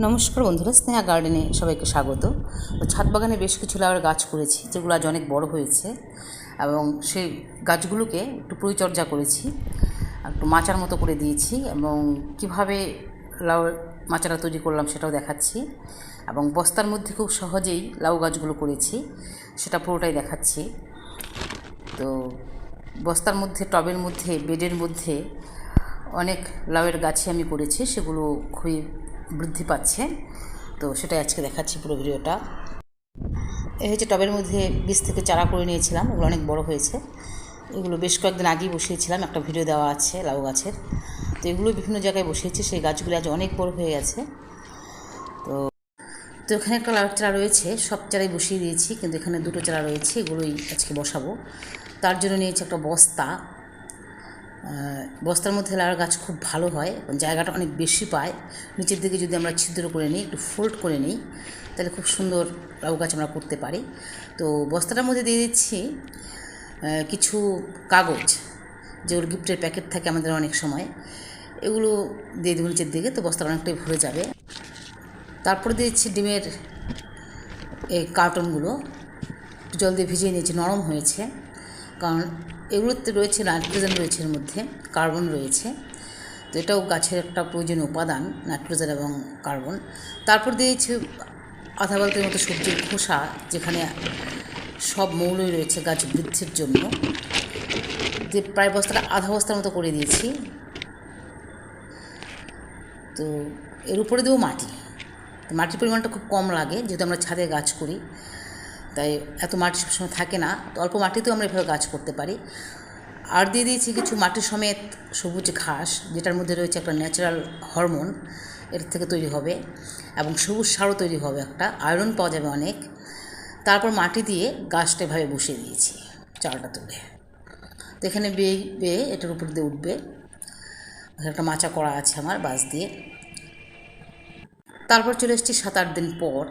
নমস্কার বন্ধুরা, স্নেহা গার্ডেনে সবাইকে স্বাগত। ছাদ বাগানে বেশ কিছু লাউয়ের গাছ করেছি, যেগুলো আজ অনেক বড় হয়েছে এবং সেই গাছগুলোকে একটু পরিচর্যা করেছি, একটু মাচার মতো করে দিয়েছি এবং কীভাবে লাউ মাচাটা তৈরি করলাম সেটাও দেখাচ্ছি এবং বস্তার মধ্যে খুব সহজেই লাউ গাছগুলো করেছি, সেটা পুরোটাই দেখাচ্ছি। তো বস্তার মধ্যে, টবের মধ্যে, বেডের মধ্যে অনেক লাউয়ের গাছে আমি করেছি, সেগুলো খুবই বৃদ্ধি পাচ্ছে। তো সেটাই আজকে দেখাচ্ছি পুরো ভিডিওটা। এই হচ্ছে টবের মধ্যে বীজ থেকে চারা করে নিয়েছিলাম, ওগুলো অনেক বড় হয়েছে। এগুলো বেশ কয়েকদিন আগেই বসিয়েছিলাম, একটা ভিডিও দেওয়া আছে লাউ গাছের। তো এগুলো বিভিন্ন জায়গায় বসিয়েছি, সেই গাছগুলো আজ অনেক বড় হয়ে গেছে। তো তো এখানে একটা লাউ চারা রয়েছে, সব চারাই বসিয়ে দিয়েছি, কিন্তু এখানে দুটো চারা রয়েছে, এগুলোই আজকে বসাবো। তার জন্য নিয়েছি একটা বস্তা বস্তার মধ্যে লাউয়ের গাছ খুব ভালো হয় জায়গাটা অনেক বেশি পায়। নিচের দিকে যদি আমরা ছিদ্র করে নিই, একটু ফোল্ড করে নিই, তাহলে খুব সুন্দর লাউ গাছ আমরা করতে পারি। তো বস্তাটার মধ্যে দিয়ে দিচ্ছি কিছু কাগজ, যেগুলো গিফটের প্যাকেট থাকে আমাদের অনেক সময়। এগুলো দিয়ে দেবো নিচের দিকে, তো বস্তাটা অনেকটাই ভরে যাবে। তারপরে দিয়েছি ডিমের এই কার্টনগুলো একটু জল দিয়ে ভিজিয়ে নিয়েছি, নরম হয়েছে। কারণ এগুলোতে রয়েছে নাইট্রোজেন রয়েছে এর মধ্যে, কার্বন রয়েছে। তো এটাও গাছের একটা প্রয়োজনীয় উপাদান, নাইট্রোজেন এবং কার্বন। তারপর দিয়েছে আধা বালতির মতো সবজির খোসা, যেখানে সব মৌলই রয়েছে গাছ বৃদ্ধির জন্য। দিয়ে প্রায় বস্তাটা আধা বস্তার মতো করে দিয়েছি। তো এর উপরে দেবো মাটি। মাটির পরিমাণটা খুব কম লাগে, যেহেতু আমরা ছাদে গাছ করি। তাই এত মাটি সবসময় থাকে না অল্প মাটিতেও আমরা এভাবে গাছ করতে পারি। আর দিয়ে দিয়েছি কিছু মাটি সমেত সবুজ ঘাস, যেটার মধ্যে রয়েছে একটা ন্যাচারাল হরমোন এর থেকে তৈরি হবে, এবং সবুজ সারও তৈরি হবে একটা আয়রন পাওয়া যাবে অনেক। তারপর মাটি দিয়ে গাছটা এভাবে বসিয়ে দিয়েছি চারাটা তুলে। তো এখানে বেয়ে বেয়ে এটার উপর দিয়ে উঠবে। একটা মাচা করা আছে আমার বাঁশ দিয়ে। তারপর চলে এসেছি সাত আট দিন পর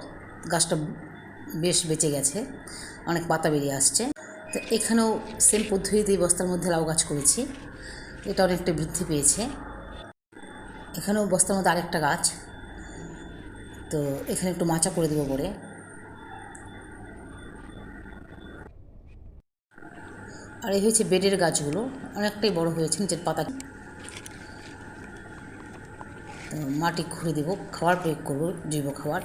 গাছটা বেশ বেঁচে গেছে। অনেক পাতা বেরিয়ে আসছে। তো এখানেও সেম পদ্ধতিতেই বস্তার মধ্যে লাউ গাছ করেছি। এটা অনেকটা বৃদ্ধি পেয়েছে। এখানেও বস্তার মধ্যে আরেকটা গাছ। তো এখানে একটু মাচা করে দেবো পরে। আর এই হয়েছে বেডের গাছগুলো। অনেকটাই বড় হয়েছে, নিচের পাতা। মাটি খুঁড়ে দেবো। খাবার প্রয়োগ করব, জৈব খাবার।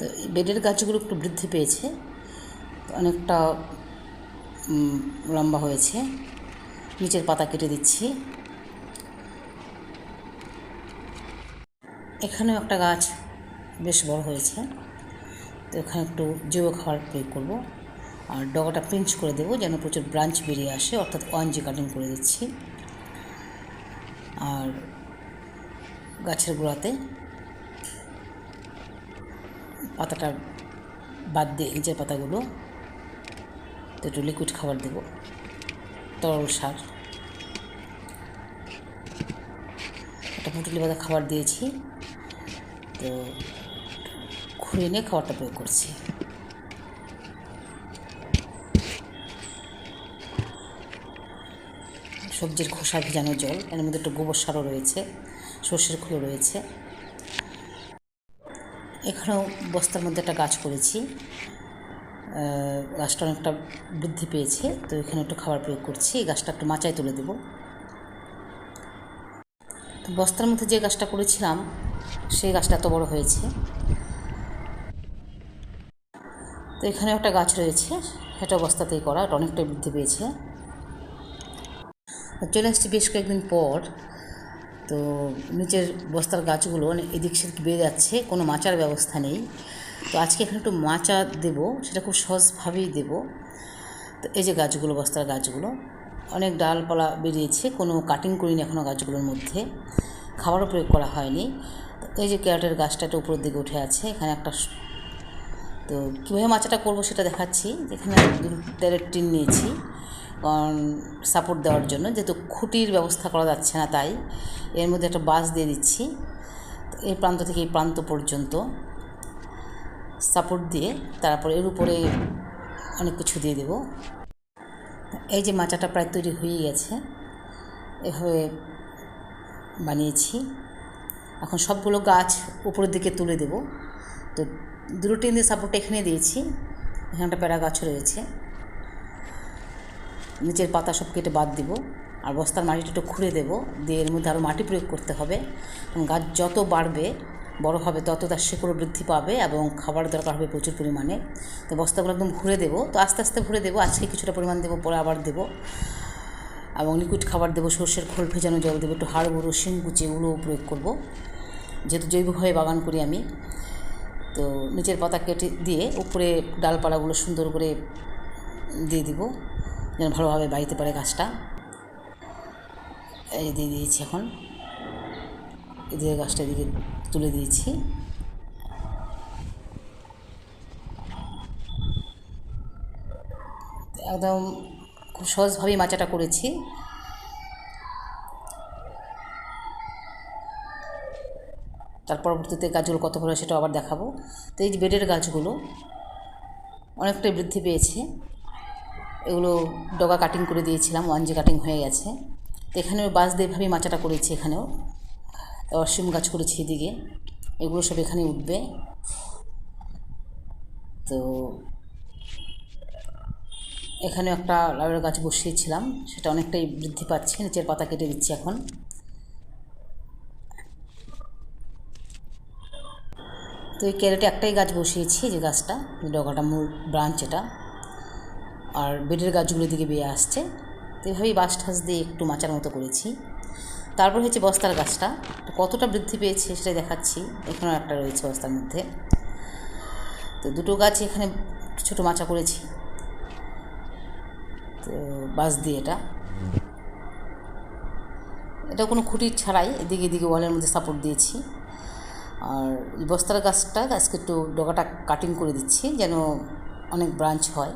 তো বেডের গাছগুলো একটু বৃদ্ধি পেয়েছে, অনেকটা লম্বা হয়েছে। নিচের পাতা কেটে দিচ্ছি। এখানেও একটা গাছ বেশ বড় হয়েছে। তো এখানে একটু জৈব খাবার প্রয়োগ করব। আর ডগাটা পিঞ্চ করে দেবো যেন প্রচুর ব্রাঞ্চ বেরিয়ে আসে, অর্থাৎ ওয়ানজি কাটিং করে দিচ্ছি। আর গাছের গোড়াতে পাতাটা বাদ দিয়ে নিচের পাতাগুলো তো একটু লিকুইড খাবার দেব। তরল সার। একটা পুটুলি পাতা খাবার দিয়েছি। তো খুঁড়ে নিয়ে খাবারটা প্রয়োগ করছি। সবজির খোসা ভেজানো জল, এর মধ্যে একটু গোবর সারও রয়েছে, সর্ষের খোলো রয়েছে। এখানেও বস্তার মধ্যে একটা গাছ করেছি। গাছটা অনেকটা বৃদ্ধি পেয়েছে, তো এখানে একটু খাবার প্রয়োগ করছি। এই গাছটা একটু মাচায় তুলে দেবো। তো বস্তার মধ্যে যে গাছটা করেছিলাম, সেই গাছটা এত বড় হয়েছে। তো এখানে একটা গাছ রয়েছে, সেটা বস্তাতেই করা, এটা অনেকটাই বৃদ্ধি পেয়েছে। চলে আসছি বেশ কয়েকদিন পর। তো নিচের বস্তার গাছগুলো অনেক এদিক সেদিক বেড়ে যাচ্ছে, কোনো মাচার ব্যবস্থা নেই। তো আজকে এখানে একটু মাচা দেব, সেটা খুব সহজভাবেই দেব। তো এই যে গাছগুলো, বস্তার গাছগুলো, অনেক ডালপালা বেরিয়েছে, কোনো কাটিং করিনি এখনও গাছগুলোর মধ্যে। খাবারও প্রয়োগ করা হয়নি। তো এই যে ক্যারটের গাছটা একটু উপরের দিকে উঠে আছে, এখানে একটা তো কীভাবে মাচাটা করব সেটা দেখাচ্ছি। এখানে তেলের টিন নিয়েছি। সাপোর্ট দেওয়ার জন্য, যেহেতু খুঁটির ব্যবস্থা করা যাচ্ছে না তাই, এর মধ্যে একটা বাস দিয়ে দিচ্ছি, এই প্রান্ত থেকে এই প্রান্ত পর্যন্ত সাপোর্ট দিয়ে তারপরে এর উপরে অনেক কিছু দিয়ে দেব। এই যে মাচাটা প্রায় তৈরি হয়ে গেছে এভাবে বানিয়েছি। এখন সবগুলো গাছ উপরের দিকে তুলে দেব। তো দুটো টিন দিয়ে সাপোর্ট এখানে দিয়েছি, এখানে একটা প্যারা গাছ রয়েছে। নিচের পাতা সব কেটে বাদ দিব, আর বস্তার মাটিটা একটু খুঁড়ে দেবো, দিয়ে এর মধ্যে আরও মাটি প্রয়োগ করতে হবে। গাছ যত বাড়বে, বড় হবে তত তার শিকড় বৃদ্ধি পাবে এবং খাবার দরকার হবে প্রচুর পরিমাণে। তো বস্তাগুলো একদম ঘুরে দেবো, তো আস্তে আস্তে ভরে দেবো, আজকে কিছুটা পরিমাণ দেবো, পরে আবার দেবো। এবং লিকুইড খাবার দেবো, সর্ষের খোল ভেজানো জল দেবো, একটু হাড় গুঁড়ো শিং কুচি, এগুলোও প্রয়োগ করব। যেহেতু জৈবভাবে বাগান করি আমি, তো নিচের পাতা কেটে দিয়ে উপরে ডালপালাগুলো সুন্দর করে দিয়ে দিব। যেন ভালোভাবে বাড়িতে পারে গাছটা এই দিয়ে দিয়েছি এখন। এদিকে গাছটা এদিকে তুলে দিয়েছি। একদম খুব সহজভাবেই মাচাটা করেছি। তার পরবর্তীতে গাছগুলো কত ভালো সেটা আবার দেখাবো। তো এই যে বেডের গাছগুলো অনেকটাই বৃদ্ধি পেয়েছে। এগুলো ডগা কাটিং করে দিয়েছিলাম ওয়ান জি কাটিং হয়ে গেছে। তো এখানেও বাঁশ দিয়ে মাচাটা করেছি এখানেও। অসীম গাছ করেছি এদিকে। এগুলো সব এখানে উঠবে। তো এখানে একটা লাউয়ের গাছ বসিয়েছিলাম, সেটা অনেকটাই বৃদ্ধি পাচ্ছে, নিচের পাতা কেটে দিচ্ছি এখন। তো এই ক্যারেটে একটাই গাছ বসিয়েছি, যে গাছটা, ডগাটা মূল ব্রাঞ্চ এটা। আর বেডের গাছগুলো দিকে বেয়ে আসছে। তো এভাবেই বাঁশ ঠাস দিয়ে একটু মাচার মতো করেছি। তারপর হচ্ছে বস্তার গাছটা। তো কতটা বৃদ্ধি পেয়েছে সেটাই দেখাচ্ছি। এখানেও একটা রয়েছে বস্তার মধ্যে। তো দুটো গাছ এখানে ছোটো মাচা করেছি। তো বাঁশ দিয়ে এটা। এটা কোনো খুঁটি ছাড়াই এদিকে এদিকে ওয়ালের মধ্যে সাপোর্ট দিয়েছি। আর বস্তার গাছটা আজকে একটু ডগাটা কাটিং করে দিচ্ছি যেন অনেক ব্রাঞ্চ হয়।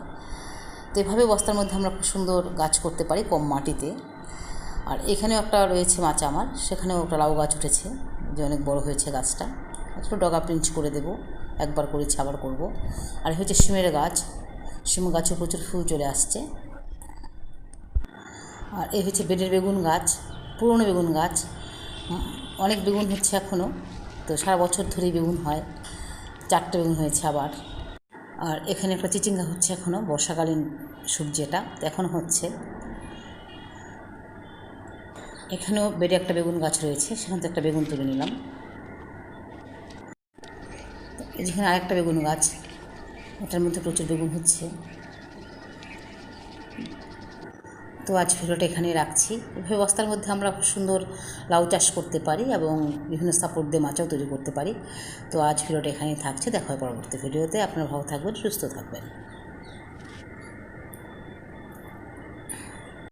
তো এভাবে বস্তার মধ্যে আমরা খুব সুন্দর গাছ করতে পারি কম মাটিতে। আর এখানেও একটা রয়েছে মাচা আমার, সেখানেও একটা লাউ গাছ উঠেছে, যে অনেক বড় হয়েছে গাছটা। একটু ডগা পিঞ্চ করে দেবো, একবার করেছি, আবার করব। আর হচ্ছে শিমের গাছ, শিম গাছে প্রচুর ফুল চলে আসছে। আর এই হচ্ছে বেডের বেগুন গাছ, পুরনো বেগুন গাছ। অনেক বেগুন হচ্ছে এখনও তো সারা বছর ধরেই বেগুন হয়। চারটে বেগুন হয়েছে আবার। আর এখানে একটা চিচিঙ্গা হচ্ছে এখনও বর্ষাকালীন সবজি এটা এখন হচ্ছে, এখানেও বেডে একটা বেগুন গাছ রয়েছে, সেখান থেকে একটা বেগুন তুলে নিলাম। যেখানে আরেকটা বেগুন গাছ, এটার মধ্যে প্রচুর বেগুন হচ্ছে। তো আজ ভিডিওটা এখানে রাখছি। এভাবে বস্তার মধ্যে আমরা খুব সুন্দর লাউ চাষ করতে পারি এবং বিভিন্ন সাপোর্ট দিয়ে মাচাও তৈরি করতে পারি। তো আজ ভিডিওটা এখানেই থাকছে। দেখা হয় পরবর্তী ভিডিওতে। আপনার ভালো থাকবেন, সুস্থ থাকবেন।